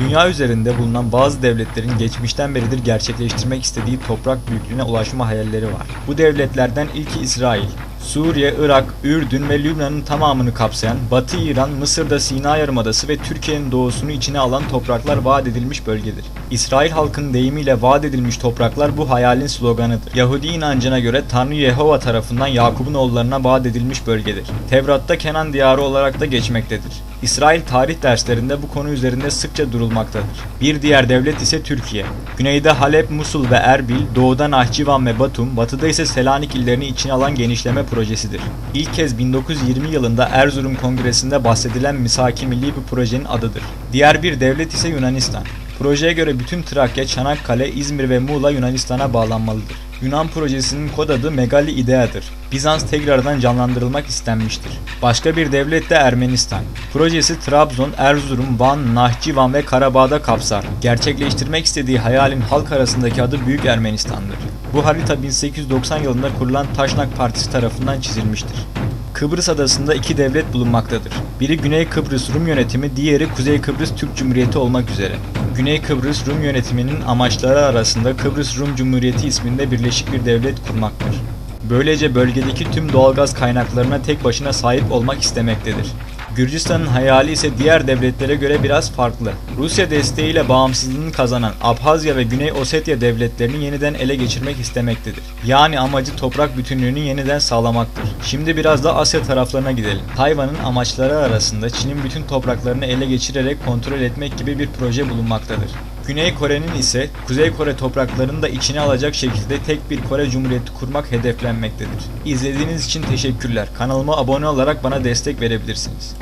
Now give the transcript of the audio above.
Dünya üzerinde bulunan bazı devletlerin geçmişten beridir gerçekleştirmek istediği toprak büyüklüğüne ulaşma hayalleri var. Bu devletlerden ilki İsrail. Suriye, Irak, Ürdün ve Lübnan'ın tamamını kapsayan, Batı İran, Mısır'da Sina Yarımadası ve Türkiye'nin doğusunu içine alan topraklar vaat edilmiş bölgedir. İsrail halkının deyimiyle vaat edilmiş topraklar bu hayalin sloganıdır. Yahudi inancına göre Tanrı Yehova tarafından Yakup'un oğullarına vaat edilmiş bölgedir. Tevrat'ta Kenan diyarı olarak da geçmektedir. İsrail tarih derslerinde bu konu üzerinde sıkça durulmaktadır. Bir diğer devlet ise Türkiye. Güneyde Halep, Musul ve Erbil, doğuda Nahçıvan ve Batum, batıda ise Selanik illerini içine alan genişleme projesidir. İlk kez 1920 yılında Erzurum Kongresi'nde bahsedilen Misaki Milli bir projenin adıdır. Diğer bir devlet ise Yunanistan. Projeye göre bütün Trakya, Çanakkale, İzmir ve Muğla Yunanistan'a bağlanmalıdır. Yunan projesinin kod adı Megali Idea'dır. Bizans tekrardan canlandırılmak istenmiştir. Başka bir devlet de Ermenistan. Projesi Trabzon, Erzurum, Van, Nahçıvan ve Karabağ'da kapsar. Gerçekleştirmek istediği hayalin halk arasındaki adı Büyük Ermenistan'dır. Bu harita 1890 yılında kurulan Taşnak Partisi tarafından çizilmiştir. Kıbrıs adasında iki devlet bulunmaktadır. Biri Güney Kıbrıs Rum yönetimi, diğeri Kuzey Kıbrıs Türk Cumhuriyeti olmak üzere. Güney Kıbrıs Rum yönetiminin amaçları arasında Kıbrıs Rum Cumhuriyeti isminde birleşik bir devlet kurmaktır. Böylece bölgedeki tüm doğalgaz kaynaklarına tek başına sahip olmak istemektedir. Gürcistan'ın hayali ise diğer devletlere göre biraz farklı. Rusya desteğiyle bağımsızlığını kazanan Abhazya ve Güney Ossetya devletlerini yeniden ele geçirmek istemektedir. Yani amacı toprak bütünlüğünü yeniden sağlamaktır. Şimdi biraz da Asya taraflarına gidelim. Tayvan'ın amaçları arasında Çin'in bütün topraklarını ele geçirerek kontrol etmek gibi bir proje bulunmaktadır. Güney Kore'nin ise Kuzey Kore topraklarını da içine alacak şekilde tek bir Kore Cumhuriyeti kurmak hedeflenmektedir. İzlediğiniz için teşekkürler. Kanalıma abone olarak bana destek verebilirsiniz.